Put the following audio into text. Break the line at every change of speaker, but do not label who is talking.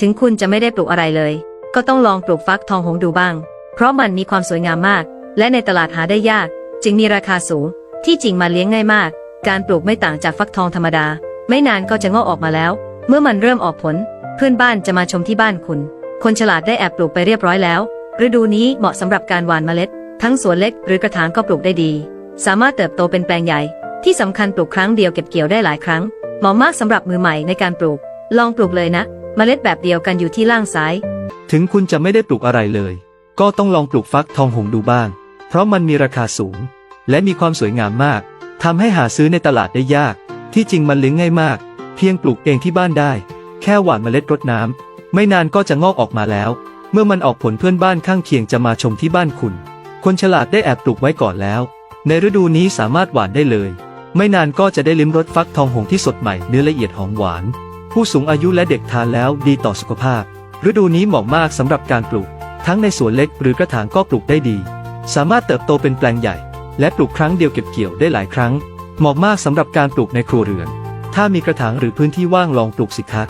ถึงคุณจะไม่ได้ปลูกอะไรเลย ก็ต้องลองปลูกฟักทองหงดูบ้าง เพราะมันมีความสวยงามมาก และในตลาดหาได้ยาก จึงมีราคาสูง ที่จริงมันเลี้ยงง่ายมาก การปลูกไม่ต่างจากฟักทองธรรมดา ไม่นานก็จะงอกออกมาแล้ว เมื่อมันเริ่มออกผล เพื่อนบ้านจะมาชมที่บ้านคุณ คนฉลาดได้แอบปลูกไปเรียบร้อยแล้ว ฤดูนี้เหมาะสำหรับการหว่านเมล็ด ทั้งสวนเล็กหรือกระถางก็ปลูกได้ดี สามารถเติบโตเป็นแปลงใหญ่ ที่สำคัญปลูกครั้งเดียวเก็บเกี่ยวได้หลายครั้ง เหมาะมากสำหรับมือใหม่ในการปลูก ลองปลูกเลยนะ เมล็ดแบบเดียวกันอยู่ที่ล่างซ้าย
ถึงคุณจะไม่ได้ปลูกอะไรเลย ก็ต้องลองปลูกฟักทองหงดูบ้าง เพราะมันมีราคาสูง และมีความสวยงามมากทำให้หาซื้อในตลาดได้ยาก ที่จริงมันเลี้ยงง่ายมาก เพียงปลูกเองที่บ้านได้ แค่หว่านเมล็ดรดน้ำไม่นานก็จะงอกออกมาแล้ว เมื่อมันออกผลเพื่อนบ้านข้างเคียงจะมาชมที่บ้านคุณ คนฉลาดได้แอบปลูกไว้ก่อนแล้ว ในฤดูนี้สามารถหว่านได้เลย ไม่นานก็จะได้ลิ้มรสฟักทองหงที่สดใหม่เนื้อละเอียดหอมหวาน ผู้สูงอายุและเด็กทานแล้วดีต่อสุขภาพ ฤดูนี้เหมาะมากสำหรับการปลูก ทั้งในสวนเล็กหรือกระถางก็ปลูกได้ดี สามารถเติบโตเป็นแปลงใหญ่ และปลูกครั้งเดียวเก็บเกี่ยวได้หลายครั้ง เหมาะมากสำหรับการปลูกในครัวเรือน ถ้ามีกระถางหรือพื้นที่ว่างลองปลูกสิคะ